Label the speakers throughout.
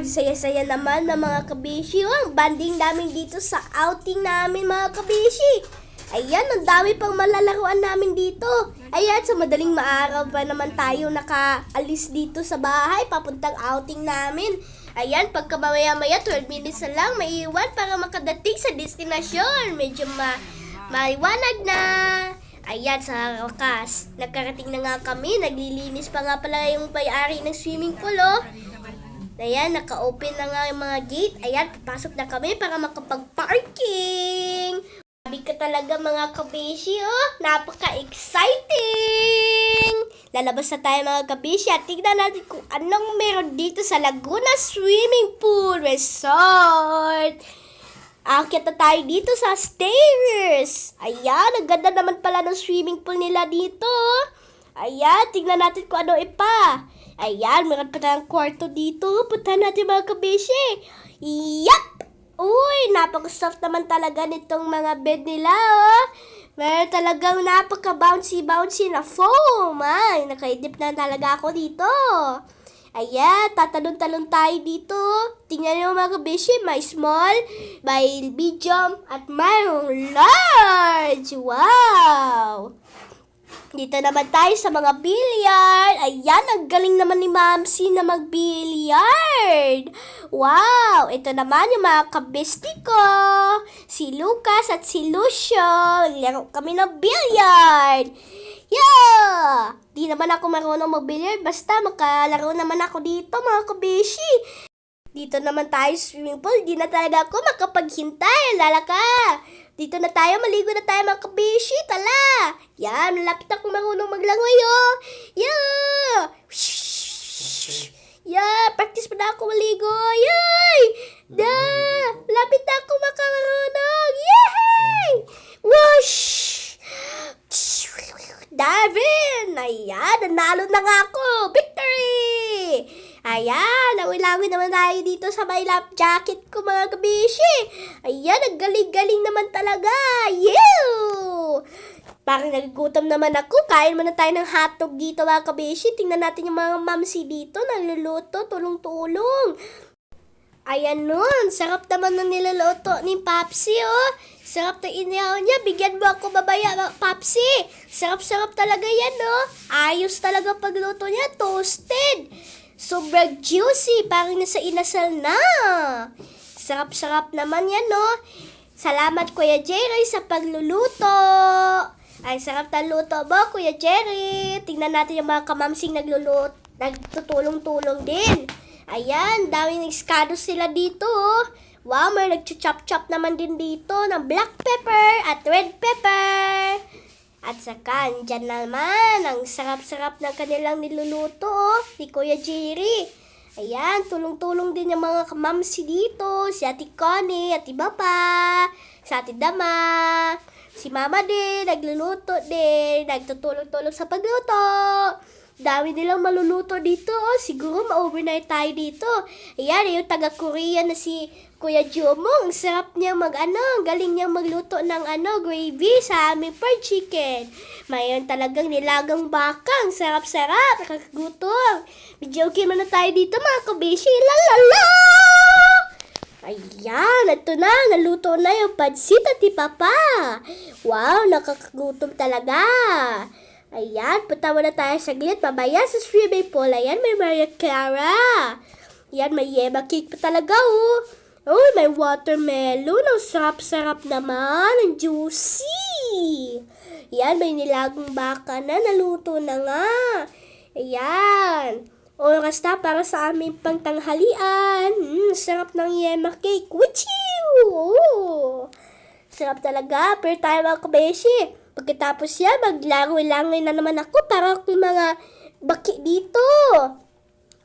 Speaker 1: Saya-saya naman ng mga kabishi. Ang banding namin dito sa outing namin mga kabishi. Ayan, ang dami pang malalaruan namin dito. Ayan, sa madaling maaraw pa naman tayo nakaalis dito sa bahay, papuntang outing namin. Ayan, pagka mamaya-maya, 12 minutes na lang, maiiwan para makadating sa destinasyon. Medyo ma maiwanag na. Ayan, sa wakas, nagkarating na nga kami, naglilinis pa nga pala yung may-ari ng swimming pool, oh. Ayan, naka-open na nga yung mga gate. Ayan, papasok na kami para makapag-parking. Sabi ka talaga mga kabishi, oh. Napaka-exciting! Lalabas na tayo mga kabishi at tignan natin kung anong meron dito sa Laguna Swimming Pool Resort. Akit na tayo dito sa stairs. Ayan, ang ganda naman pala ng swimming pool nila dito. Ayan, tignan natin kung ano ipa. Ayan, meron pa tayong kwarto dito. Punta natin mga kabishi. Yup! Uy, napaka-soft naman talaga nitong mga bed nila, oh. Meron talagang napaka-bouncy-bouncy na foam. Ay, nakaidip na talaga ako dito. Ayan, tatalon-talon tayo dito. Tingnan niyo mga kabishi, may small, may medium, at mayroong large. Wow! Dito naman tayo sa mga billiard. Ayan, ang galing naman ni Mamsi na mag-billiard. Wow! Ito naman yung mga kabesti ko. Si Lucas at si Lucio. Laro kami ng billiard. Yeah! Di naman ako marunong mag-billiard. Basta makalaro naman ako dito mga kabeshi. Dito naman tayo swimming pool. Di na talaga ako makapaghintay. Lalaka. Dito na tayo. Maligo na tayo mga kabeshi. Tala. Yan. Malapit ako marunong maglangoy oh. Yeah! Yeah! Practice pa na ako maligo. Yay! Da! Lapit na ako makamarunong. Yay! Whoosh! Darwin! Ayan, nanalo na nga ako! Ayan, nawilawin naman tayo dito sa my lap jacket ko mga kabishi. Ayan, ang galing-galing naman talaga. Yew! Parang nagugutom naman ako. Kain muna tayo ng hotdog dito mga kabishi. Tingnan natin yung mga mamsi dito. Nagluluto, tulong-tulong. Ayan nun, sarap naman ng niluluto ni Papsi, oh. Sarap na inihaw niya. Bigyan mo ako babaya, Papsi. Sarap-sarap talaga yan, oh. Ayos talaga pagluto niya, toasted. Sobrang juicy, parang nasa inasal na. Sarap-sarap naman yan, no? Salamat, Kuya Jerry, sa pagluluto. Ay, sarap na luto mo, Kuya Jerry. Tingnan natin yung mga kamamsing nagluluto, nagtutulong-tulong din. Ayan, daming iskado sila dito. oh. Wow, may nagchuchop-chop naman din dito ng black pepper at red pepper. At saka, andyan naman, ang sarap-sarap ng kanilang niluluto, oh, ni Kuya Jerry. Ayan, tulong-tulong din yung mga kamamsi dito, si Ate Connie at iba sa Ate Dama. Si Mama din, nagluluto din, nagtutulong-tulong sa pagluto. Dami nilang maluluto dito, oh. Siguro ma-overnight tayo dito. Ayan, yung taga-Korea na si Kuya Jomong. Ang sarap niya mag, ano, ang galing niya magluto ng, ano, gravy sa aming fried chicken. Mayroon talagang nilagang baka. Ang sarap-sarap. Nakakagutom. Video game na tayo dito, mga kabeshi. La la la! Ayan, ito na, naluto na yung pansit at papa. Wow, nakakagutom talaga. Ayan, punta muna tayo saglit. Mamaya sa swimming pool. Ayan, may Maria Clara. Ayan, may yema cake pa talaga, oh. Uy, may watermelon. Ang sarap-sarap naman. Ang juicy. Ayan, may nilagang baka na. Naluto na nga. Ayan. Oras na para sa aming pangtanghalian. Mm, sarap ng yema cake. Wichiw! Oh. Sarap talaga. Pero tayo mga kabeshi. Pagkatapos yan, maglangoy-langoy na naman ako para akong mga baki dito.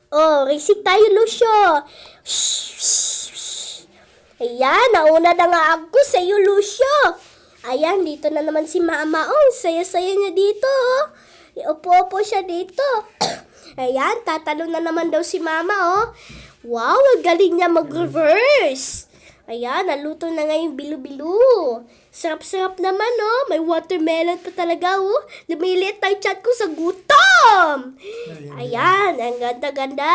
Speaker 1: Oh, racing tayo, Lucio. Shh. Ayan, nauna na nga ako sa iyo, Lucio. Ayan, dito na naman si Mama. Oh, saya-saya niya dito. Oh. Upo-upo siya dito. Ayan, tatalon na naman daw si Mama, oh. Wow, ang galing niya mag-reverse. Ayan, naluto na nga yung bilo-bilo. Sarap-sarap naman, oh. May watermelon pa talaga, oh. Lumiliit ang chat ko sa gutom. Ayan, ang ganda-ganda.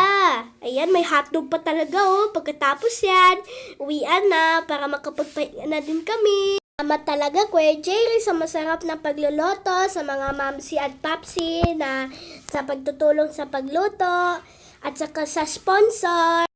Speaker 1: Ayan, may hotdog pa talaga, oh. Pagkatapos yan, uwian na para makapagpahinga na din kami. Salamat talaga, Kuya Jerry, sa masarap na pagluluto, sa mga mamsi at papsi na sa pagtutulong sa pagluto, at saka sa sponsor.